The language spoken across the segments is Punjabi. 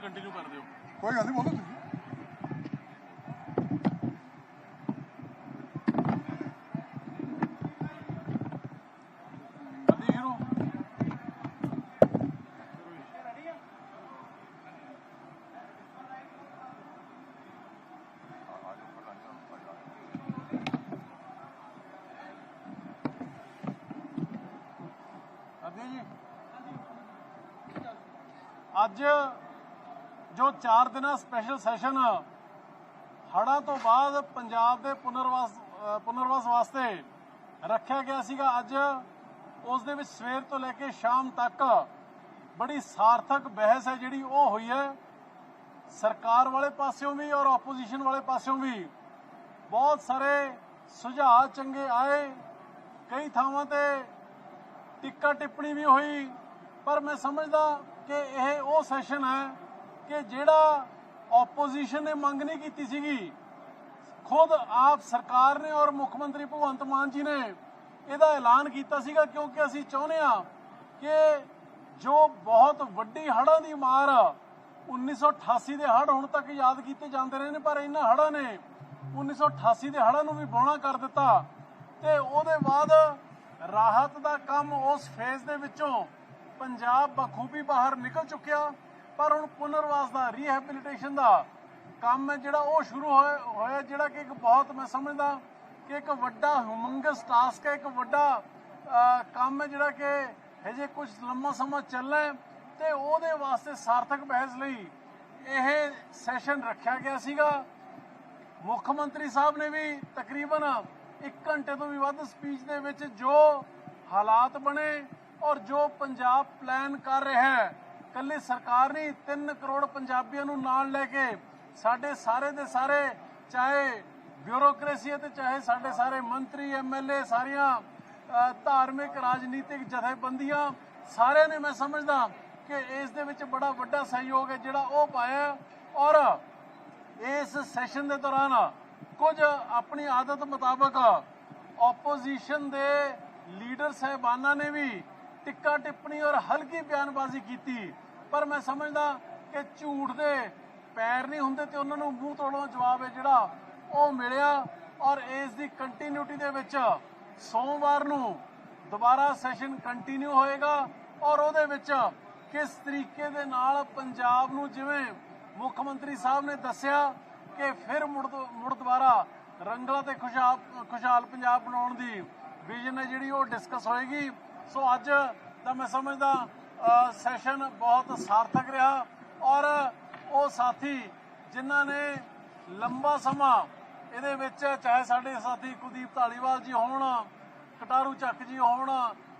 ਤੁਸੀਂ ਕੰਟੀਨਿਊ ਕਰ ਦਿਓ। ਕੋਈ ਗੱਲ ਨਹੀਂ ਬੋਲੋ ਤੁਸੀਂ। ਅੱਜ ਜੋ 4 ਦਿਨਾਂ ਸਪੈਸ਼ਲ ਸੈਸ਼ਨ ਹੜ੍ਹਾਂ ਤੋਂ ਬਾਅਦ ਪੰਜਾਬ ਦੇ ਪੁਨਰਵਾਸ ਪੁਨਰਵਾਸ ਵਾਸਤੇ ਰੱਖਿਆ ਗਿਆ ਸੀਗਾ। ਅੱਜ ਉਸ ਦੇ ਵਿੱਚ ਸਵੇਰ ਤੋਂ ਲੈ ਕੇ ਸ਼ਾਮ ਤੱਕ ਬੜੀ ਸਾਰਥਕ ਬਹਿਸ ਹੈ ਜਿਹੜੀ ਉਹ ਹੋਈ ਹੈ। ਸਰਕਾਰ ਵਾਲੇ ਪਾਸਿਓਂ ਵੀ ਔਰ ਆਪੋਜੀਸ਼ਨ ਵਾਲੇ ਪਾਸਿਓਂ ਵੀ ਬਹੁਤ ਸਾਰੇ ਸੁਝਾਅ ਚੰਗੇ ਆਏ। ਕਈ ਥਾਵਾਂ ਤੇ ਟਿੱਕਾ ਟਿੱਪਣੀ ਵੀ ਹੋਈ। ਪਰ ਮੈਂ ਸਮਝਦਾ ਕਿ ਇਹ ਉਹ ਸੈਸ਼ਨ ਹੈ ਕਿ ਜਿਹੜਾ ਆਪੋਜੀਸ਼ਨ ਨੇ ਮੰਗ ਨਹੀਂ ਕੀਤੀ ਸੀਗੀ, ਖੁਦ ਆਪ ਸਰਕਾਰ ਨੇ ਔਰ ਮੁੱਖ ਮੰਤਰੀ ਭਗਵੰਤ ਮਾਨ ਜੀ ਨੇ ਇਹਦਾ ਐਲਾਨ ਕੀਤਾ ਸੀਗਾ, ਕਿਉਂਕਿ ਅਸੀਂ ਚਾਹੁੰਦੇ ਆ ਕਿ ਜੋ ਬਹੁਤ ਵੱਡੀ ਹੜ੍ਹਾਂ ਦੀ ਮਾਰ 1988 ਦੇ ਹੜ੍ਹ ਹੁਣ ਤੱਕ ਯਾਦ ਕੀਤੇ ਜਾਂਦੇ ਰਹੇ ਨੇ, ਪਰ ਇਹਨਾਂ ਹੜ੍ਹਾਂ ਨੇ 1988 ਦੇ ਹੜ੍ਹਾਂ ਨੂੰ ਵੀ ਬੌਣਾ ਕਰ ਦਿੱਤਾ ਤੇ ਉਹਦੇ ਬਾਅਦ ਰਾਹਤ ਦਾ ਕੰਮ ਉਸ ਫੇਜ਼ ਦੇ ਵਿੱਚੋਂ ਪੰਜਾਬ ਬਖੂਬੀ ਬਾਹਰ ਨਿਕਲ ਚੁੱਕਿਆ। ਪਰ ਹੁਣ ਪੁਨਰਵਾਸ ਦਾ ਰੀਹੈਬਿਲਿਟੇਸ਼ਨ ਦਾ ਕੰਮ ਹੈ ਜਿਹੜਾ ਉਹ ਸ਼ੁਰੂ ਹੋਇਆ ਹੋਇਆ ਜਿਹੜਾ ਕਿ ਇੱਕ ਬਹੁਤ ਮੈਂ ਸਮਝਦਾ ਕਿ ਇੱਕ ਵੱਡਾ ਹਿਊਮੰਗਸ ਟਾਸਕ ਹੈ, ਇੱਕ ਵੱਡਾ ਕੰਮ ਹੈ ਜਿਹੜਾ ਕਿ ਹਜੇ ਕੁਝ ਲੰਮਾ ਸਮਾਂ ਚੱਲਣਾ ਹੈ ਤੇ ਉਹਦੇ ਵਾਸਤੇ ਸਾਰਥਕ ਬਹਿਸ ਲਈ ਇਹ ਸੈਸ਼ਨ ਰੱਖਿਆ ਗਿਆ ਸੀਗਾ। ਮੁੱਖ ਮੰਤਰੀ ਸਾਹਿਬ ਨੇ ਵੀ ਤਕਰੀਬਨ 1 ਘੰਟੇ ਤੋਂ ਵੀ ਵੱਧ ਸਪੀਚ ਦੇ ਵਿੱਚ ਜੋ ਹਾਲਾਤ ਬਣੇ ਔਰ ਜੋ ਪੰਜਾਬ ਪਲਾਨ ਕਰ ਰਿਹਾ ਹੈ ਕੱਲੀ ਸਰਕਾਰ ਨਹੀਂ 3 ਕਰੋੜ ਪੰਜਾਬੀਆਂ ਨੂੰ ਨਾਲ ਲੈ ਕੇ ਸਾਡੇ ਸਾਰੇ ਦੇ ਸਾਰੇ, ਚਾਹੇ ਬਿਊਰੋਕ੍ਰੇਸੀ ਹੈ ਤੇ ਚਾਹੇ ਸਾਡੇ ਸਾਰੇ ਮੰਤਰੀ ਐਮਐਲਏ ਸਾਰੀਆਂ ਧਾਰਮਿਕ, ਰਾਜਨੀਤਿਕ ਜਥੇਬੰਦੀਆਂ, ਸਾਰਿਆਂ ਨੇ ਮੈਂ ਸਮਝਦਾ ਕਿ ਇਸ ਦੇ ਵਿੱਚ ਬੜਾ ਵੱਡਾ ਸਹਿਯੋਗ ਹੈ ਜਿਹੜਾ ਉਹ ਪਾਇਆ ਔਰ ਇਸ ਸੈਸ਼ਨ ਦੇ ਦੌਰਾਨ ਕੁਝ ਆਪਣੀ ਆਦਤ ਮੁਤਾਬਕ ਆਪੋਜੀਸ਼ਨ ਦੇ ਲੀਡਰ ਸਹਿਬਾਨਾਂ ਨੇ ਵੀ ਟਿੱਕਾ ਟਿੱਪਣੀ ਔਰ ਹਲਕੀ ਬਿਆਨਬਾਜ਼ੀ ਕੀਤੀ। ਪਰ ਮੈਂ ਸਮਝਦਾ ਕਿ ਝੂਠ ਦੇ ਪੈਰ ਨਹੀਂ ਹੁੰਦੇ ਤੇ ਉਹਨਾਂ ਨੂੰ ਮੂੰਹ ਤੋੜੋਂ ਜਵਾਬ ਹੈ ਜਿਹੜਾ ਉਹ ਮਿਲਿਆ ਔਰ ਇਸ ਦੀ ਕੰਟੀਨਿਊਟੀ ਦੇ ਵਿੱਚ ਸੋਮਵਾਰ ਨੂੰ ਦੁਬਾਰਾ ਸੈਸ਼ਨ ਕੰਟੀਨਿਊ ਹੋਏਗਾ ਔਰ ਉਹਦੇ ਵਿੱਚ ਕਿਸ ਤਰੀਕੇ ਦੇ ਨਾਲ ਪੰਜਾਬ ਨੂੰ ਜਿਵੇਂ ਮੁੱਖ ਮੰਤਰੀ ਸਾਹਿਬ ਨੇ ਦੱਸਿਆ ਕਿ ਫਿਰ ਮੁੜ ਮੁੜ ਦੁਬਾਰਾ ਰੰਗਲਾ ਤੇ ਖੁਸ਼ਹਾਲ ਖੁਸ਼ਹਾਲ ਪੰਜਾਬ ਬਣਾਉਣ ਦੀ ਵਿਜ਼ਨ ਹੈ ਜਿਹੜੀ ਉਹ ਡਿਸਕਸ ਹੋਏਗੀ। ਸੋ ਅੱਜ ਤਾਂ ਮੈਂ ਸਮਝਦਾ ਸੈਸ਼ਨ ਬਹੁਤ ਸਾਰਥਕ ਰਿਹਾ ਔਰ ਉਹ ਸਾਥੀ ਜਿਨ੍ਹਾਂ ਨੇ ਲੰਬਾ ਸਮਾਂ ਇਹਦੇ ਵਿੱਚ, ਚਾਹੇ ਸਾਡੇ ਸਾਥੀ ਕੁਲਦੀਪ ਢਾਲੀਵਾਲ ਜੀ ਹੋਣ, ਕਟਾਰੂ ਚੱਕ ਜੀ ਹੋਣ,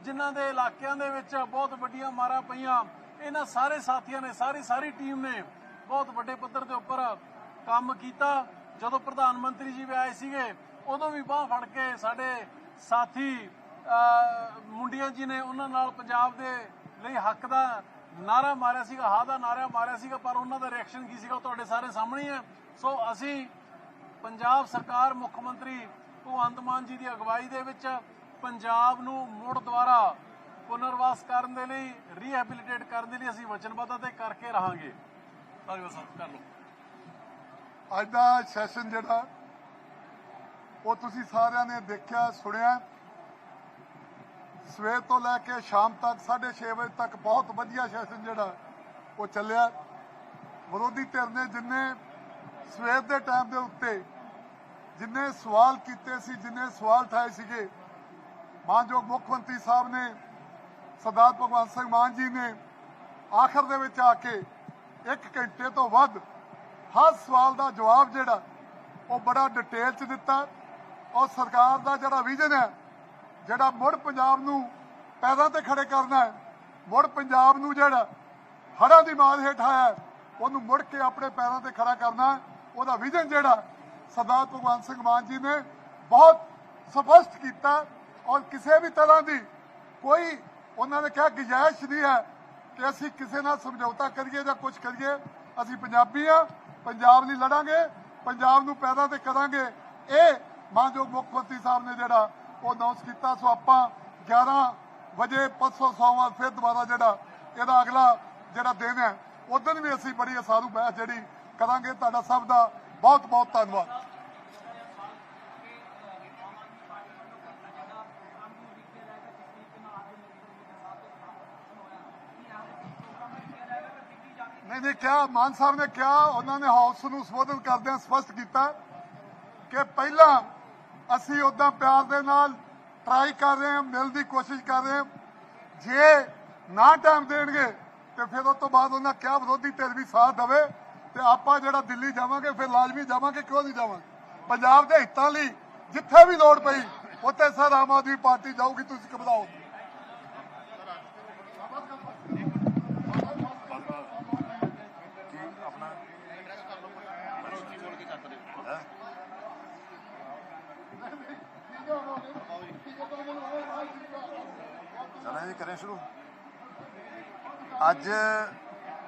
ਜਿਨ੍ਹਾਂ ਦੇ ਇਲਾਕਿਆਂ ਦੇ ਵਿੱਚ ਬਹੁਤ ਵੱਡੀਆਂ ਮਾਰਾਂ ਪਈਆਂ, ਇਹਨਾਂ ਸਾਰੇ ਸਾਥੀਆਂ ਨੇ, ਸਾਰੀ ਸਾਰੀ ਟੀਮ ਨੇ ਬਹੁਤ ਵੱਡੇ ਪੱਧਰ ਦੇ ਉੱਪਰ ਕੰਮ ਕੀਤਾ। ਜਦੋਂ ਪ੍ਰਧਾਨ ਮੰਤਰੀ ਜੀ ਵੀ ਆਏ ਸੀਗੇ, ਉਦੋਂ ਵੀ ਬਾਹ ਫੜ ਕੇ ਸਾਡੇ ਸਾਥੀ ਮੁੰਡੀਆਂ ਜੀ ਨੇ ਉਹਨਾਂ ਨਾਲ ਪੰਜਾਬ ਦੇ ਲਈ ਹੱਕ ਦਾ ਨਾਰਾ ਮਾਰਿਆ ਸੀਗਾ, ਹਾ ਦਾ ਨਾਰਾ ਮਾਰਿਆ ਸੀਗਾ, ਪਰ ਉਹਨਾਂ ਦਾ ਰਿਐਕਸ਼ਨ ਕੀ ਸੀਗਾ ਤੁਹਾਡੇ ਸਾਰੇ ਸਾਹਮਣੇ ਹੈ ਸੋ ਅਸੀਂ ਪੰਜਾਬ ਸਰਕਾਰ, ਮੁੱਖ ਮੰਤਰੀ ਭਗਵੰਤ ਮਾਨ ਜੀ ਦੀ ਅਗਵਾਈ ਦੇ ਵਿੱਚ ਪੰਜਾਬ ਨੂੰ ਮੁੜ ਦੁਆਰਾ ਪੁਨਰਵਾਸ ਕਰਨ ਦੇ ਲਈ ਰੀਹੈਬਿਲਿਟੇਟ ਕਰਨ ਦੇ ਲਈ ਅਸੀਂ ਵਚਨਬੱਧਤਾ ਤੇ ਕਰਕੇ ਰਹਾਂਗੇ। ਧੰਨਵਾਦ ਸਰ ਕਰ ਲਓ। ਅੱਜ ਦਾ ਸੈਸ਼ਨ ਜਿਹੜਾ, ਉਹ ਤੁਸੀਂ ਸਾਰਿਆਂ ਨੇ ਦੇਖਿਆ, ਸੁਣਿਆ। ਸਵੇਰ ਤੋਂ ਲੈ ਕੇ ਸ਼ਾਮ ਤੱਕ 6:30 ਵਜੇ ਤੱਕ ਬਹੁਤ ਵਧੀਆ ਸੈਸ਼ਨ ਜਿਹੜਾ ਉਹ ਚੱਲਿਆ। ਵਿਰੋਧੀ ਧਿਰ ਨੇ ਜਿੰਨੇ ਸਵੇਰ ਦੇ ਟਾਈਮ ਦੇ ਉੱਤੇ ਜਿੰਨੇ ਸਵਾਲ ਕੀਤੇ ਸੀ, ਜਿੰਨੇ ਸਵਾਲ ਠਾਏ ਸੀਗੇ, ਮਾਨਯੋਗ ਮੁੱਖ ਮੰਤਰੀ ਸਾਹਿਬ ਨੇ, ਸਰਦਾਰ ਭਗਵੰਤ ਸਿੰਘ ਮਾਨ ਜੀ ਨੇ, ਆਖਰ ਦੇ ਵਿੱਚ ਆ ਕੇ 1 ਘੰਟੇ ਤੋਂ ਵੱਧ ਹਰ ਸਵਾਲ ਦਾ ਜਵਾਬ ਜਿਹੜਾ ਉਹ ਬੜਾ ਡਿਟੇਲ ਚ ਦਿੱਤਾ। ਔਰ ਸਰਕਾਰ ਦਾ ਜਿਹੜਾ ਵਿਜ਼ਨ ਹੈ ਜਿਹੜਾ ਮੁੜ ਪੰਜਾਬ ਨੂੰ ਪੈਰਾਂ ਤੇ ਖੜੇ ਕਰਨਾ ਹੈ, ਮੁੜ ਪੰਜਾਬ ਨੂੰ ਜਿਹੜਾ ਹੜ੍ਹਾਂ ਦੀ ਮਾਰ ਹੇਠ ਆਇਆ ਉਹਨੂੰ ਮੁੜ ਕੇ ਆਪਣੇ ਪੈਰਾਂ ਤੇ ਖੜਾ ਕਰਨਾ ਉਹਦਾ ਵਿਜ਼ਨ ਜਿਹੜਾ ਸਰਦਾਰ ਭਗਵੰਤ ਸਿੰਘ ਮਾਨ ਜੀ ਨੇ ਬਹੁਤ ਸਪਸ਼ਟ ਕੀਤਾ ਔਰ ਕਿਸੇ ਵੀ ਤਰ੍ਹਾਂ ਦੀ ਕੋਈ ਉਹਨਾਂ ਨੇ ਕਿਹਾ ਗੁੰਜਾਇਸ਼ ਨਹੀਂ ਹੈ ਕਿ ਅਸੀਂ ਕਿਸੇ ਨਾਲ ਸਮਝੌਤਾ ਕਰੀਏ ਜਾਂ ਕੁਝ ਕਰੀਏ। ਅਸੀਂ ਪੰਜਾਬੀ ਆ ਪੰਜਾਬ ਲਈ ਲੜਾਂਗੇ, ਪੰਜਾਬ ਨੂੰ ਪੈਦਾ ਤੇ ਕਰਾਂਗੇ। ਇਹ ਮਾਨਯੋਗ ਮੁੱਖ ਮੰਤਰੀ ਸਾਹਿਬ ਨੇ ਜਿਹੜਾ ਉਹ ਅਨਾਉਂਸ ਕੀਤਾ, ਸੋ ਆਪਾਂ 11 ਵਜੇ ਪਰਸੋਂ ਸੋਮਵਾਰ ਫਿਰ ਦੁਬਾਰਾ ਜਿਹੜਾ ਇਹਦਾ ਅਗਲਾ ਜਿਹੜਾ ਦਿਨ ਹੈ ਉਦੋਂ ਵੀ ਅਸੀਂ ਬੜੀ ਅਸਾਰੂ ਬਹਿਸ ਜਿਹੜੀ ਕਰਾਂਗੇ। ਤੁਹਾਡਾ ਸਭ ਦਾ ਬਹੁਤ ਬਹੁਤ ਧੰਨਵਾਦ। ਨਹੀਂ ਨਹੀਂ, ਕਿਹਾ, ਮਾਨ ਸਾਹਿਬ ਨੇ ਕਿਹਾ, ਉਹਨਾਂ ਨੇ ਹਾਊਸ ਨੂੰ ਸੰਬੋਧਨ ਕਰਦਿਆਂ ਸਪਸ਼ਟ ਕੀਤਾ ਕਿ ਪਹਿਲਾਂ ਅਸੀਂ ਉਦਾਂ ਪਿਆਰ ਦੇ ਨਾਲ ਟਰਾਈ ਕਰ ਰਹੇ ਹਾਂ, ਮਿਲਣ ਦੀ ਕੋਸ਼ਿਸ਼ ਕਰ ਰਹੇ ਹਾਂ। ਜੇ ਨਾ ਟਾਈਮ ਦੇਣਗੇ, ਤੇ ਫਿਰ ਉਸ ਤੋਂ ਬਾਅਦ ਉਹਨਾਂ ਕਿਹਾ ਵਿਰੋਧੀ ਧਿਰ ਵੀ ਸਾਥ ਦੇਵੇ, ਤੇ ਆਪਾਂ ਜਿਹੜਾ ਦਿੱਲੀ ਜਾਵਾਂਗੇ, ਫਿਰ ਲਾਜ਼ਮੀ ਜਾਵਾਂਗੇ, ਕਿਉਂ ਨਹੀਂ ਜਾਵਾਂਗੇ? ਪੰਜਾਬ ਦੇ ਹਿੱਤਾਂ ਲਈ ਜਿੱਥੇ ਵੀ ਲੋੜ ਪਈ, ਉੱਥੇ ਸਰ ਆਮ ਆਦਮੀ ਪਾਰਟੀ ਜਾਊਗੀ, ਤੁਸੀਂ ਘਬਰਾਓ। ਨਾ। ਕਰੇ ਸ਼ੁਰੂ ਅੱਜ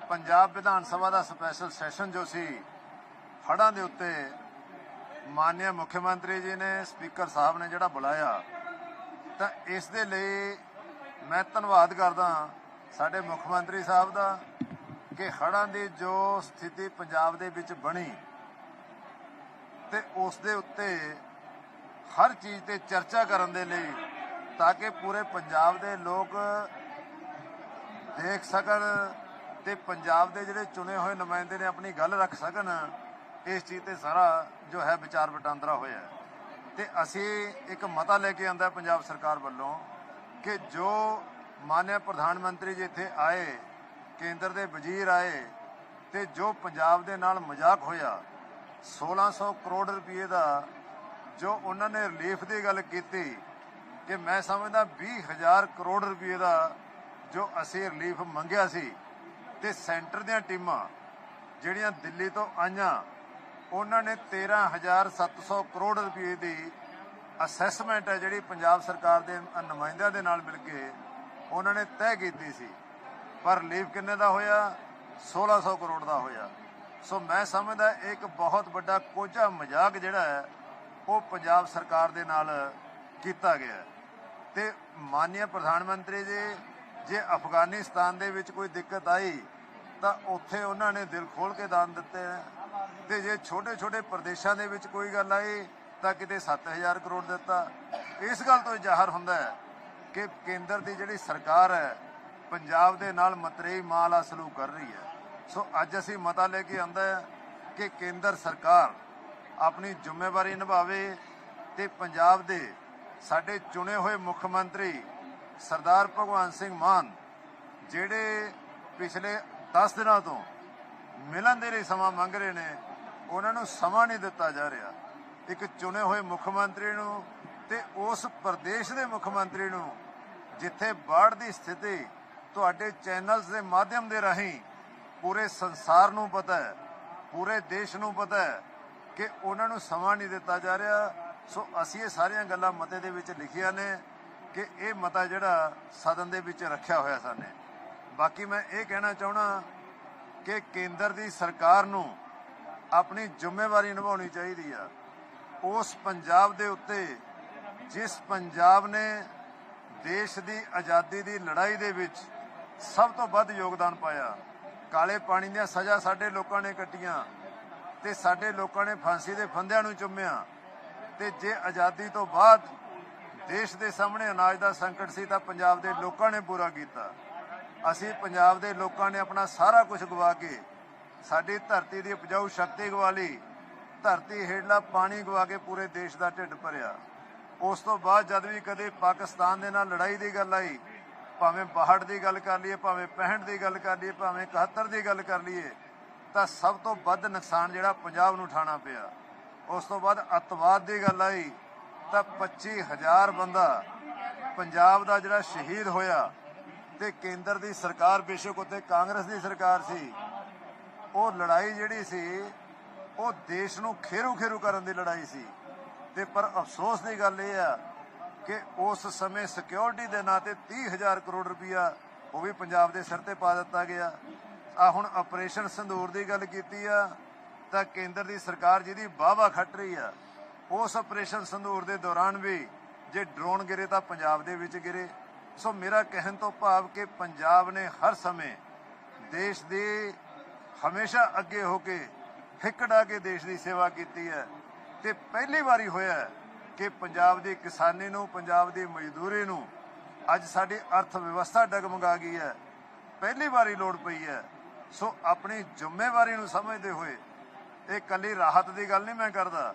ਪੰਜਾਬ ਵਿਧਾਨ ਸਭਾ ਦਾ ਸਪੈਸ਼ਲ ਸੈਸ਼ਨ ਜੋ ਸੀ, ਹੜ੍ਹਾਂ ਦੇ ਉੱਤੇ ਮਾਨਯ ਮੁੱਖ ਮੰਤਰੀ ਜੀ ਨੇ ਸਪੀਕਰ ਸਾਹਿਬ ਨੇ ਜਿਹੜਾ ਬੁਲਾਇਆ, ਤਾਂ ਇਸ ਦੇ ਲਈ ਮੈਂ ਧੰਨਵਾਦ ਕਰਦਾ ਸਾਡੇ ਮੁੱਖ ਮੰਤਰੀ ਸਾਹਿਬ ਦਾ ਕਿ ਹੜਾਂ ਦੀ ਜੋ ਸਥਿਤੀ ਪੰਜਾਬ ਦੇ ਵਿੱਚ ਬਣੀ ਤੇ ਉਸ ਦੇ ਉੱਤੇ ਹਰ ਚੀਜ਼ ਤੇ ਚਰਚਾ ਕਰਨ ਦੇ ਲਈ ਤਾਂ ਕਿ ਪੂਰੇ ਪੰਜਾਬ ਦੇ ਲੋਕ ਦੇਖ ਸਕਣ ਤੇ ਪੰਜਾਬ ਦੇ ਜਿਹੜੇ ਚੁਣੇ ਹੋਏ ਨੁਮਾਇੰਦੇ ਨੇ ਆਪਣੀ ਗੱਲ ਰੱਖ ਸਕਣ, ਇਸ ਚੀਜ਼ ਤੇ ਸਾਰਾ ਜੋ ਹੈ ਵਿਚਾਰ ਵਟਾਂਦਰਾ ਹੋਇਆ ਹੈ। ਤੇ ਅਸੀਂ ਇੱਕ ਮਤਾ ਲੈ ਕੇ ਆਂਦਾ ਪੰਜਾਬ ਸਰਕਾਰ ਵੱਲੋਂ ਕਿ ਜੋ ਮਾਨਯ ਪ੍ਰਧਾਨ ਮੰਤਰੀ ਜੀ ਇੱਥੇ ਆਏ, ਕੇਂਦਰ ਦੇ ਵਜ਼ੀਰ ਆਏ ਤੇ ਜੋ ਪੰਜਾਬ ਦੇ ਨਾਲ ਮਜ਼ਾਕ ਹੋਇਆ 1600 ਕਰੋੜ ਰੁਪਏ ਦਾ ਜੋ ਉਹਨਾਂ ਨੇ ਰਿਲੀਫ ਦੀ ਗੱਲ ਕੀਤੀ ਕਿ ਮੈਂ ਸਮਝਦਾ 20000 ਕਰੋੜ ਰੁਪਏ ਦਾ ਜੋ ਅਸੀਂ ਰਿਲੀਫ ਮੰਗਿਆ ਸੀ ਤੇ ਸੈਂਟਰ ਦੀਆਂ ਟੀਮਾਂ ਜਿਹੜੀਆਂ ਦਿੱਲੀ ਤੋਂ ਆਈਆਂ, ਉਹਨਾਂ ਨੇ 13700 ਕਰੋੜ ਰੁਪਏ ਦੀ ਅਸੈਸਮੈਂਟ ਹੈ ਜਿਹੜੀ ਪੰਜਾਬ ਸਰਕਾਰ ਦੇ ਨੁਮਾਇੰਦਿਆਂ ਦੇ ਨਾਲ ਮਿਲ ਕੇ ਉਹਨਾਂ ਨੇ ਤੈਅ ਕੀਤੀ ਸੀ। ਪਰ ਰਿਲੀਫ ਕਿੰਨੇ ਦਾ ਹੋਇਆ? 1600 ਕਰੋੜ ਦਾ ਹੋਇਆ। ਸੋ ਮੈਂ ਸਮਝਦਾ ਇੱਕ ਬਹੁਤ ਵੱਡਾ ਕੋਝਾ ਮਜ਼ਾਕ ਜਿਹੜਾ ਹੈ, ਉਹ ਪੰਜਾਬ ਸਰਕਾਰ ਦੇ ਨਾਲ ਕੀਤਾ ਗਿਆ ਤੇ ਮਾਨਯ ਪ੍ਰਧਾਨ ਮੰਤਰੀ ਜੀ, ਜੇ ਅਫਗਾਨਿਸਤਾਨ ਦੇ ਵਿੱਚ ਕੋਈ ਦਿੱਕਤ ਆਈ, ਤਾਂ ਉੱਥੇ ਉਹਨਾਂ ਨੇ ਦਿਲ ਖੋਲ ਕੇ ਦਾਨ ਦਿੱਤੇ ਹੈ। ਤੇ ਜੇ ਛੋਟੇ ਛੋਟੇ ਪ੍ਰਦੇਸ਼ਾਂ ਦੇ ਵਿੱਚ ਕੋਈ ਗੱਲ ਆਈ, ਤਾਂ ਕਿਤੇ 7000 ਕਰੋੜ ਦਿੱਤਾ। ਇਸ ਗੱਲ ਤੋਂ ਜ਼ਾਹਰ ਹੁੰਦਾ ਹੈ ਕਿ ਕੇਂਦਰ ਦੀ ਜਿਹੜੀ ਸਰਕਾਰ ਹੈ, ਪੰਜਾਬ ਦੇ ਨਾਲ ਮਤਰੇਈ ਮਾਲ ਆ ਕਰ ਰਹੀ ਹੈ। ਸੋ ਅੱਜ ਅਸੀਂ ਮਤਾ ਲੈ ਕੇ ਆਂਦਾ ਹੈ ਕਿ ਕੇਂਦਰ ਸਰਕਾਰ ਆਪਣੀ ਜ਼ਿੰਮੇਵਾਰੀ ਨਿਭਾਵੇ ਤੇ ਪੰਜਾਬ ਦੇ ਸਾਡੇ ਚੁਣੇ ਹੋਏ ਮੁੱਖ ਮੰਤਰੀ ਸਰਦਾਰ ਭਗਵੰਤ ਸਿੰਘ ਮਾਨ, ਜਿਹੜੇ ਪਿਛਲੇ 10 ਦਿਨਾਂ ਤੋਂ ਮਿਲਣ ਦੇ ਲਈ ਸਮਾਂ ਮੰਗ ਰਹੇ ਨੇ, ਉਹਨਾਂ ਨੂੰ ਸਮਾਂ ਨਹੀਂ ਦਿੱਤਾ ਜਾ ਰਿਹਾ। ਇੱਕ ਚੁਣੇ ਹੋਏ ਮੁੱਖ ਮੰਤਰੀ ਨੂੰ ਤੇ ਉਸ ਪ੍ਰਦੇਸ਼ ਦੇ ਮੁੱਖ ਮੰਤਰੀ ਨੂੰ, ਜਿੱਥੇ ਬਾੜ ਦੀ ਸਥਿਤੀ ਤੁਹਾਡੇ ਚੈਨਲਸ ਦੇ ਮਾਧਿਅਮ ਦੇ ਰਾਹੀਂ ਪੂਰੇ ਸੰਸਾਰ ਨੂੰ ਪਤਾ ਹੈ, ਪੂਰੇ ਦੇਸ਼ ਨੂੰ ਪਤਾ ਹੈ ਕਿ ਉਹਨਾਂ ਨੂੰ ਸਮਾਂ ਨਹੀਂ ਦਿੱਤਾ ਜਾ ਰਿਹਾ। ਸੋ ਅਸੀਂ ਇਹ ਸਾਰੀਆਂ ਗੱਲਾਂ ਮਤੇ ਦੇ ਵਿੱਚ ਲਿਖੀਆਂ ਨੇ ਕਿ ਇਹ ਮਤਾ ਜਿਹੜਾ ਸਦਨ ਦੇ ਵਿੱਚ ਰੱਖਿਆ ਹੋਇਆ ਸਾਨੇ। ਬਾਕੀ ਮੈਂ ਇਹ ਕਹਿਣਾ ਚਾਹਣਾ ਕਿ ਕੇਂਦਰ ਦੀ ਸਰਕਾਰ ਨੂੰ ਆਪਣੀ ਜ਼ਿੰਮੇਵਾਰੀ ਨਿਭਾਉਣੀ ਚਾਹੀਦੀ ਆ। ਉਸ ਪੰਜਾਬ ਦੇ ਉੱਤੇ ਜਿਸ ਪੰਜਾਬ ਨੇ ਦੇਸ਼ ਦੀ ਆਜ਼ਾਦੀ ਦੀ ਲੜਾਈ ਦੇ ਵਿੱਚ ਸਭ ਤੋਂ ਵੱਧ ਯੋਗਦਾਨ ਪਾਇਆ, ਕਾਲੇ ਪਾਣੀ ਦੀਆਂ ਸਜ਼ਾ ਸਾਡੇ ਲੋਕਾਂ ਨੇ ਕੱਟੀਆਂ ਤੇ ਸਾਡੇ ਲੋਕਾਂ ਨੇ ਫਾਂਸੀ ਦੇ ਫੰਦਿਆਂ ਨੂੰ ਚੁੰਮਿਆ। ਤੇ ਜੇ ਆਜ਼ਾਦੀ ਤੋਂ ਬਾਅਦ ਦੇਸ਼ ਦੇ ਸਾਹਮਣੇ ਅਨਾਜ ਦਾ ਸੰਕਟ ਸੀ ਤਾਂ ਪੰਜਾਬ ਦੇ ਲੋਕਾਂ ਨੇ ਬੁਰਾ ਕੀਤਾ। ਅਸੀਂ ਪੰਜਾਬ ਦੇ ਲੋਕਾਂ ਨੇ ਆਪਣਾ ਸਾਰਾ ਕੁਝ ਗਵਾ ਕੇ ਸਾਡੀ ਧਰਤੀ ਦੀ ਉਪਜਾਊ ਸ਼ਕਤੀ ਗਵਾ ਲਈ। ਧਰਤੀ ਹੇਠਲਾ ਪਾਣੀ ਗਵਾ ਕੇ ਪੂਰੇ ਦੇਸ਼ ਦਾ ਢਿੱਡ ਭਰਿਆ। ਉਸ ਤੋਂ ਬਾਅਦ ਜਦ ਵੀ ਕਦੇ ਪਾਕਿਸਤਾਨ ਦੇ ਨਾਲ ਲੜਾਈ ਦੀ ਗੱਲ ਆਈ, ਭਾਵੇਂ 62 ਦੀ ਗੱਲ ਕਰ ਲਈਏ, ਭਾਵੇਂ 65 ਦੀ ਗੱਲ ਕਰ ਲਈਏ, ਭਾਵੇਂ 71 ਦੀ ਗੱਲ ਕਰ ਲਈਏ, ਤਾਂ ਸਭ ਤੋਂ ਵੱਧ ਨੁਕਸਾਨ ਜਿਹੜਾ ਪੰਜਾਬ ਨੂੰ ਉਠਾਉਣਾ ਪਿਆ। ਉਸ ਤੋਂ ਬਾਅਦ ਅੱਤਵਾਦ ਦੀ ਗੱਲ ਆਈ, ਤਾਂ 25000 ਬੰਦਾ ਪੰਜਾਬ ਦਾ ਜਿਹੜਾ ਸ਼ਹੀਦ ਹੋਇਆ ਤੇ ਕੇਂਦਰ ਦੀ ਸਰਕਾਰ ਬੇਸ਼ੱਕ ਉੱਤੇ ਕਾਂਗਰਸ ਦੀ ਸਰਕਾਰ ਸੀ, ਉਹ ਲੜਾਈ ਜਿਹੜੀ ਸੀ, ਉਹ ਦੇਸ਼ ਨੂੰ ਖੇਰੂ ਖੇਰੂ ਕਰਨ ਦੀ ਲੜਾਈ ਸੀ। ਤੇ ਪਰ ਅਫਸੋਸ ਦੀ ਗੱਲ ਇਹ ਆ ਕਿ ਉਸ ਸਮੇਂ ਸਿਕਿਉਰਿਟੀ ਦੇ ਨਾਂ ਤੇ 30000 ਕਰੋੜ ਰੁਪਇਆ ਉਹ ਵੀ ਪੰਜਾਬ ਦੇ ਸਿਰ ਤੇ ਪਾ ਦਿੱਤਾ ਗਿਆ। ਆ ਹੁਣ ਆਪਰੇਸ਼ਨ ਸੰਦੂਰ ਦੀ ਗੱਲ ਕੀਤੀ ਆ ਤਾਂ ਕੇਂਦਰ ਦੀ ਸਰਕਾਰ ਜਿਹਦੀ ਵਾਹਵਾ ਖੱਟ ਰਹੀ ਆ, ਉਸ ਆਪਰੇਸ਼ਨ ਸੰਧੂਰ ਦੇ ਦੌਰਾਨ ਵੀ ਜੇ ਡਰੋਨ ਗਿਰੇ ਤਾਂ ਪੰਜਾਬ ਦੇ ਵਿੱਚ ਗਿਰੇ। ਸੋ ਮੇਰਾ ਕਹਿਣ ਤੋਂ ਭਾਵ ਕਿ ਪੰਜਾਬ ਨੇ ਹਰ ਸਮੇਂ ਦੇਸ਼ ਦੇ ਹਮੇਸ਼ਾ ਅੱਗੇ ਹੋ ਕੇ ਫਿੱਕੜਾ ਕੇ ਦੇਸ਼ ਦੀ ਸੇਵਾ ਕੀਤੀ ਹੈ। ਤੇ ਪਹਿਲੀ ਵਾਰੀ ਹੋਇਆ ਕਿ ਪੰਜਾਬ ਦੀ ਕਿਸਾਨੀ ਨੂੰ, ਪੰਜਾਬ ਦੀ ਮਜ਼ਦੂਰੀ ਨੂੰ ਅੱਜ ਸਾਡੀ ਅਰਥ ਵਿਵਸਥਾ ਡਗਮਗਾ ਗਈ ਹੈ। ਪਹਿਲੀ ਵਾਰੀ ਲੋੜ ਪਈ ਹੈ। ਸੋ ਆਪਣੀ ਜ਼ਿੰਮੇਵਾਰੀ ਨੂੰ ਸਮਝਦੇ ਹੋਏ ਇਹ ਕੱਲੀ ਰਾਹਤ ਦੀ ਗੱਲ ਨਹੀਂ ਮੈਂ ਕਰਦਾ।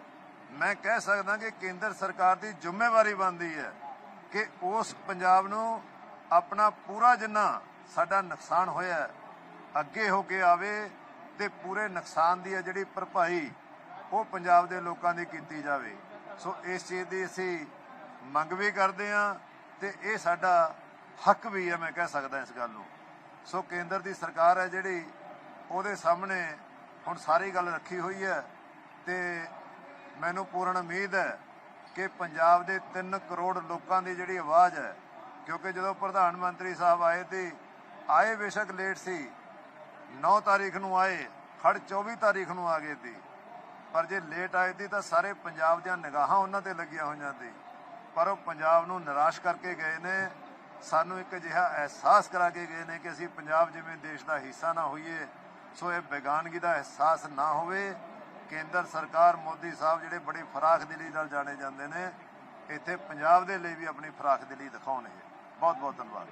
ਮੈਂ ਕਹਿ ਸਕਦਾ ਕਿ ਕੇਂਦਰ ਸਰਕਾਰ ਦੀ ਜ਼ਿੰਮੇਵਾਰੀ ਬਣਦੀ ਹੈ ਕਿ ਉਸ ਪੰਜਾਬ ਨੂੰ ਆਪਣਾ ਪੂਰਾ ਜਿੰਨਾ ਸਾਡਾ ਨੁਕਸਾਨ ਹੋਇਆ ਅੱਗੇ ਹੋ ਕੇ ਆਵੇ ਤੇ ਪੂਰੇ ਨੁਕਸਾਨ ਦੀ ਹੈ ਜਿਹੜੀ ਭਰਪਾਈ ਉਹ ਪੰਜਾਬ ਦੇ ਲੋਕਾਂ ਦੀ ਕੀਤੀ ਜਾਵੇ। ਸੋ ਇਸ ਚੀਜ਼ ਦੀ ਅਸੀਂ ਮੰਗ ਵੀ ਕਰਦੇ ਹਾਂ ਤੇ ਇਹ ਸਾਡਾ ਹੱਕ ਵੀ ਹੈ, ਮੈਂ ਕਹਿ ਸਕਦਾ ਇਸ ਗੱਲ ਨੂੰ। ਸੋ ਕੇਂਦਰ ਦੀ ਸਰਕਾਰ ਹੈ ਜਿਹੜੀ ਉਹਦੇ ਸਾਹਮਣੇ ਹੁਣ ਸਾਰੀ ਗੱਲ ਰੱਖੀ ਹੋਈ ਹੈ ਤੇ ਮੈਨੂੰ ਪੂਰਨ ਉਮੀਦ ਹੈ ਕਿ ਪੰਜਾਬ ਦੇ 3 ਕਰੋੜ ਲੋਕਾਂ ਦੀ ਜਿਹੜੀ ਆਵਾਜ਼ ਹੈ, ਕਿਉਂਕਿ ਜਦੋਂ ਪ੍ਰਧਾਨ ਮੰਤਰੀ ਸਾਹਿਬ ਆਏ ਤੇ ਆਏ ਬੇਸ਼ੱਕ ਲੇਟ ਸੀ 9 ਤਾਰੀਖ ਨੂੰ ਆਏ, ਖੜ 24 ਤਾਰੀਖ ਨੂੰ ਆ ਗਏ ਸੀ। ਪਰ ਜੇ ਲੇਟ ਆਏ ਸੀ ਤਾਂ ਸਾਰੇ ਪੰਜਾਬ ਦੀਆਂ ਨਿਗਾਹਾਂ ਉਹਨਾਂ ਤੇ ਲੱਗੀਆਂ ਹੋਈਆਂ ਸੀ। ਪਰ ਉਹ ਪੰਜਾਬ ਨੂੰ ਨਿਰਾਸ਼ ਕਰਕੇ ਗਏ ਨੇ। ਸਾਨੂੰ ਇੱਕ ਅਜਿਹਾ ਅਹਿਸਾਸ ਕਰਾ ਕੇ ਗਏ ਨੇ ਕਿ ਅਸੀਂ ਪੰਜਾਬ ਜਿਵੇਂ ਦੇਸ਼ ਦਾ ਹਿੱਸਾ ਨਾ ਹੋਈਏ ਸੋ ਇਹ ਬੇਗਾਨਗੀ ਦਾ ਅਹਿਸਾਸ ਨਾ ਹੋਵੇ, ਕੇਂਦਰ ਸਰਕਾਰ ਮੋਦੀ ਸਾਹਿਬ ਜਿਹੜੇ ਬੜੀ ਫਰਾਖ ਦਿਲੀ ਨਾਲ ਜਾਣੇ ਜਾਂਦੇ ਨੇ, ਇੱਥੇ ਪੰਜਾਬ ਦੇ ਲਈ ਵੀ ਆਪਣੀ ਫਰਾਖ ਦਿਲੀ ਦਿਖਾਉਣਗੇ। ਬਹੁਤ ਬਹੁਤ ਧੰਨਵਾਦ।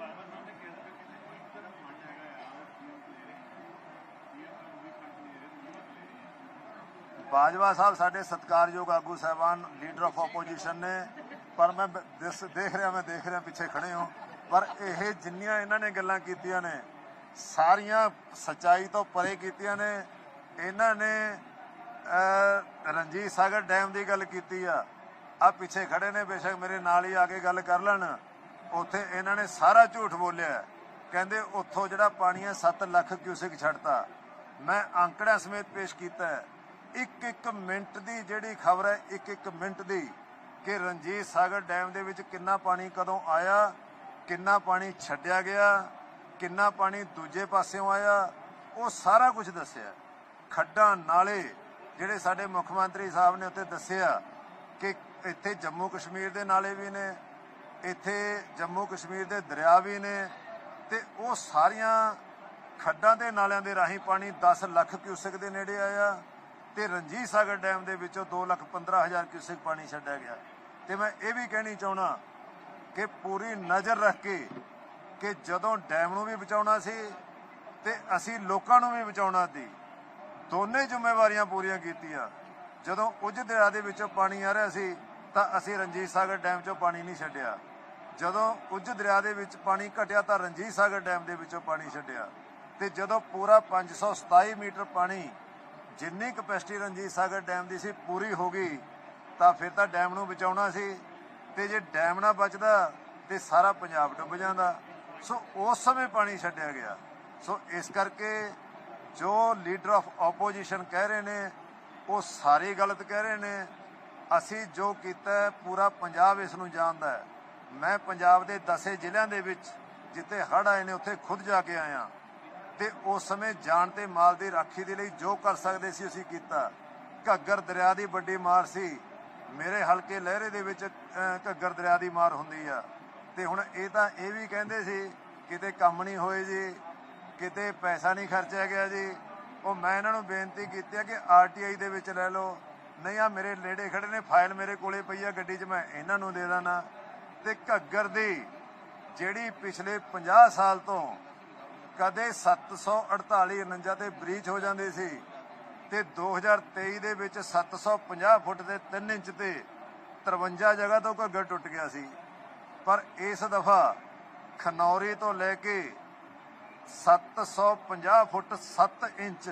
ਬਾਜਵਾ ਸਾਹਿਬ ਸਾਡੇ ਸਤਿਕਾਰਯੋਗ ਆਗੂ ਸਾਹਿਬਾਨ ਲੀਡਰ ਆਫ ਆਪੋਜੀਸ਼ਨ ਨੇ, ਪਰ ਮੈਂ ਦੇਖ ਰਿਹਾ, ਮੈਂ ਦੇਖ ਰਿਹਾ ਪਿੱਛੇ ਖੜੇ ਹਾਂ, ਪਰ ਇਹ ਜਿੰਨੀਆਂ ਇਹਨਾਂ ਨੇ ਗੱਲਾਂ ਕੀਤੀਆਂ ਨੇ ਸਾਰੀਆਂ ਸਚਾਈ ਤੋਂ ਪਰੇ ਕੀਤੀਆਂ ਨੇ। ਇਹਨਾਂ ਨੇ ਰਣਜੀਤ ਸਾਗਰ ਡੈਮ ਦੀ ਗੱਲ ਕੀਤੀ ਆ। ਆ ਪਿੱਛੇ ਖੜੇ ਨੇ, ਬੇਸ਼ੱਕ ਮੇਰੇ ਨਾਲ ਹੀ ਆ ਕੇ ਗੱਲ ਕਰ ਲੈਣ। ਉੱਥੇ ਇਹਨਾਂ ਨੇ ਸਾਰਾ ਝੂਠ ਬੋਲਿਆ ਕਹਿੰਦੇ ਉੱਥੋਂ ਜਿਹੜਾ ਪਾਣੀ ਹੈ 7 ਲੱਖ ਕਿਊਸਿਕ ਛੱਡਤਾ। ਮੈਂ ਅੰਕੜਿਆਂ ਸਮੇਤ ਪੇਸ਼ ਕੀਤਾ ਹੈ। ਇੱਕ ਇੱਕ ਮਿੰਟ ਦੀ ਜਿਹੜੀ ਖਬਰ ਹੈ, ਇੱਕ ਇੱਕ ਮਿੰਟ ਦੀ ਕਿ ਰਣਜੀਤ ਸਾਗਰ ਡੈਮ ਦੇ ਵਿੱਚ ਕਿੰਨਾ ਪਾਣੀ ਕਦੋਂ ਆਇਆ, ਕਿੰਨਾ ਪਾਣੀ ਛੱਡਿਆ ਗਿਆ ਕਿੰਨਾ ਪਾਣੀ ਦੂਜੇ ਪਾਸਿਓਂ ਆਇਆ, ਉਹ ਸਾਰਾ ਕੁਝ ਦੱਸਿਆ। ਖੱਡਾਂ, ਨਾਲੇ ਜਿਹੜੇ ਸਾਡੇ ਮੁੱਖ ਮੰਤਰੀ ਸਾਹਿਬ ਨੇ ਉੱਤੇ ਦੱਸਿਆ ਕਿ ਇੱਥੇ ਜੰਮੂ ਕਸ਼ਮੀਰ ਦੇ ਨਾਲੇ ਵੀ ਨੇ, ਇੱਥੇ ਜੰਮੂ ਕਸ਼ਮੀਰ ਦੇ ਦਰਿਆ ਵੀ ਨੇ, ਤੇ ਉਹ ਸਾਰੀਆਂ ਖੱਡਾਂ ਦੇ ਨਾਲਿਆਂ ਦੇ ਰਾਹੀਂ ਪਾਣੀ 10 ਲੱਖ ਕਿਊਸਕ ਦੇ ਨੇੜੇ ਆਇਆ ਤੇ ਰਣਜੀਤ ਸਾਗਰ ਡੈਮ ਦੇ ਵਿੱਚੋਂ 2 ਲੱਖ 15 ਹਜ਼ਾਰ ਕਿਊਸਕ ਪਾਣੀ ਛੱਡਿਆ ਗਿਆ। ਤੇ ਮੈਂ ਇਹ ਵੀ ਕਹਿਣੀ ਚਾਹਣਾ ਕਿ ਪੂਰੀ ਨਜ਼ਰ ਰੱਖ ਕੇ ਕਿ ਜਦੋਂ ਡੈਮ ਨੂੰ ਵੀ ਬਚਾਉਣਾ ਸੀ ਤੇ ਅਸੀਂ ਲੋਕਾਂ ਨੂੰ ਵੀ ਬਚਾਉਣਾ ਸੀ। ਦੋਨੇ ਜ਼ਿੰਮੇਵਾਰੀਆਂ ਪੂਰੀਆਂ ਕੀਤੀਆਂ। ਜਦੋਂ ਉੱਜ ਦਰਿਆ ਦੇ ਵਿੱਚੋਂ ਪਾਣੀ ਆ ਰਿਹਾ ਸੀ, ਤਾਂ ਅਸੀਂ ਰਣਜੀਤ ਸਾਗਰ ਡੈਮ 'ਚੋਂ ਪਾਣੀ ਨਹੀਂ ਛੱਡਿਆ। ਜਦੋਂ ਉੱਜ ਦਰਿਆ ਦੇ ਵਿੱਚ ਪਾਣੀ ਘਟਿਆ, ਤਾਂ ਰਣਜੀਤ ਸਾਗਰ ਡੈਮ ਦੇ ਵਿੱਚੋਂ ਪਾਣੀ ਛੱਡਿਆ। ਤੇ ਜਦੋਂ ਪੂਰਾ 527 ਮੀਟਰ ਪਾਣੀ, ਜਿੰਨੀ ਕਪੈਸਿਟੀ ਰਣਜੀਤ ਸਾਗਰ ਡੈਮ ਦੀ ਸੀ, ਪੂਰੀ ਹੋ ਗਈ, ਤਾਂ ਫਿਰ ਤਾਂ ਡੈਮ ਨੂੰ ਬਚਾਉਣਾ ਸੀ। ਤੇ ਜੇ ਡੈਮ ਨਾ ਬਚਦਾ, ਤੇ ਸਾਰਾ ਪੰਜਾਬ ਡੁੱਬ ਜਾਂਦਾ। ਸੋ ਉਸ ਸਮੇਂ ਪਾਣੀ ਛੱਡਿਆ ਗਿਆ। ਸੋ ਇਸ ਕਰਕੇ ਜੋ ਲੀਡਰ ਆਫ ਆਪੋਜੀਸ਼ਨ ਕਹਿ ਰਹੇ ਨੇ, ਉਹ ਸਾਰੇ ਗਲਤ ਕਹਿ ਰਹੇ ਨੇ। ਅਸੀਂ ਜੋ ਕੀਤਾ ਪੂਰਾ ਪੰਜਾਬ ਇਸ ਨੂੰ ਜਾਣਦਾ ਹੈ। ਮੈਂ ਪੰਜਾਬ ਦੇ 10 ਜ਼ਿਲ੍ਹਿਆਂ ਦੇ ਵਿੱਚ ਜਿੱਥੇ ਹੜ੍ਹ ਆਏ ਨੇ, ਉੱਥੇ ਖੁਦ ਜਾ ਕੇ ਆਇਆ। ਤੇ ਉਸ ਸਮੇਂ ਜਾਨ ਤੇ ਮਾਲ ਦੀ ਰਾਖੀ ਦੇ ਲਈ ਜੋ ਕਰ ਸਕਦੇ ਸੀ, ਅਸੀਂ ਕੀਤਾ। ਘੱਗਰ ਦਰਿਆ ਦੀ ਵੱਡੀ ਮਾਰ ਸੀ। ਮੇਰੇ ਹਲਕੇ ਲਹਿਰੇ ਦੇ ਵਿੱਚ ਘੱਗਰ ਦਰਿਆ ਦੀ ਮਾਰ ਹੁੰਦੀ ਆ। ਤੇ ਹੁਣ ਇਹ ਤਾਂ ਇਹ ਵੀ ਕਹਿੰਦੇ ਸੀ, ਕਿਤੇ ਕੰਮ ਨਹੀਂ ਹੋਏ ਜੀ, ਕਿਤੇ ਪੈਸਾ ਨਹੀਂ ਖਰਚਿਆ ਗਿਆ ਜੀ। ਉਹ ਮੈਂ ਇਹਨਾਂ ਨੂੰ ਬੇਨਤੀ ਕੀਤੀ ਹੈ ਕਿ ਆਰਟੀਆਈ ਦੇ ਵਿੱਚ ਲੈ ਲਓ। ਨਹੀਂ ਆ ਮੇਰੇ ਨੇੜੇ ਖੜੇ ਨੇ, ਫਾਈਲ ਮੇਰੇ ਕੋਲੇ ਪਈ ਆ ਗੱਡੀ 'ਚ, ਮੈਂ ਇਹਨਾਂ ਨੂੰ ਦੇ ਦਾਂ ਤੇ ਘੱਗਰ ਦੀ ਜਿਹੜੀ ਪਿਛਲੇ 50 ਸਾਲ ਤੋਂ ਕਦੇ 748 49 ਤੇ ਬ੍ਰੀਚ ਹੋ ਜਾਂਦੀ ਸੀ, ਤੇ 2023 ਦੇ ਵਿੱਚ 750 ਫੁੱਟ ਦੇ 3 ਇੰਚ ਤੇ 53 ਜਗ੍ਹਾ ਤੋਂ ਘੱਗਰ ਟੁੱਟ ਗਿਆ ਸੀ। ਪਰ ਇਸ ਦਫਾ ਖਨੌਰੀ ਤੋਂ ਲੈ ਕੇ 750 ਫੁੱਟ 7 ਇੰਚ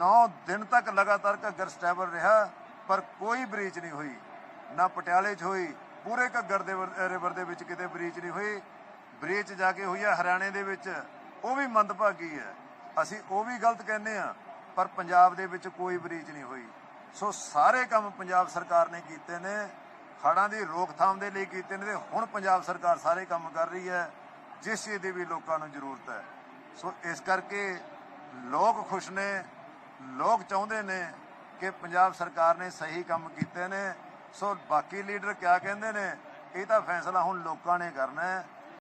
9 ਦਿਨ ਤੱਕ ਲਗਾਤਾਰ ਘੱਗਰ ਸਟੇਬਲ ਰਿਹਾ, ਪਰ ਕੋਈ ਬ੍ਰੀਚ ਨਹੀਂ ਹੋਈ। ਨਾ ਪਟਿਆਲੇ 'ਚ ਹੋਈ, ਪੂਰੇ ਘੱਗਰ ਦੇ ਰਿਵਰ ਦੇ ਵਿੱਚ ਕਿਤੇ ਬ੍ਰੀਚ ਨਹੀਂ ਹੋਈ। ਬ੍ਰੀਚ ਜਾ ਕੇ ਹੋਈ ਹੈ ਹਰਿਆਣੇ ਦੇ ਵਿੱਚ, ਉਹ ਵੀ ਮੰਦਭਾਗੀ ਹੈ। ਅਸੀਂ ਉਹ ਵੀ ਗਲਤ ਕਹਿੰਦੇ ਆ ਪਰ ਪੰਜਾਬ ਦੇ ਵਿੱਚ ਕੋਈ ਬ੍ਰੀਚ ਨਹੀਂ ਹੋਈ। ਸੋ ਸਾਰੇ ਕੰਮ ਪੰਜਾਬ ਸਰਕਾਰ ਨੇ ਕੀਤੇ ਨੇ। ਹੜ੍ਹਾਂ ਦੀ ਰੋਕਥਾਮ ਦੇ ਲਈ ਕੀਤੇ ਨੇ ਤੇ ਹੁਣ ਪੰਜਾਬ ਸਰਕਾਰ ਸਾਰੇ ਕੰਮ ਕਰ ਰਹੀ ਹੈ, ਜਿਸ ਚੀਜ਼ ਦੀ ਵੀ ਲੋਕਾਂ ਨੂੰ ਜ਼ਰੂਰਤ ਹੈ। ਸੋ ਇਸ ਕਰਕੇ ਲੋਕ ਖੁਸ਼ ਨੇ, ਲੋਕ ਚਾਹੁੰਦੇ ਨੇ ਕਿ ਪੰਜਾਬ ਸਰਕਾਰ ਨੇ ਸਹੀ ਕੰਮ ਕੀਤੇ ਨੇ। ਸੋ ਬਾਕੀ ਲੀਡਰ ਕਿਆ ਕਹਿੰਦੇ ਨੇ, ਇਹ ਤਾਂ ਫੈਸਲਾ ਹੁਣ ਲੋਕਾਂ ਨੇ ਕਰਨਾ ਹੈ।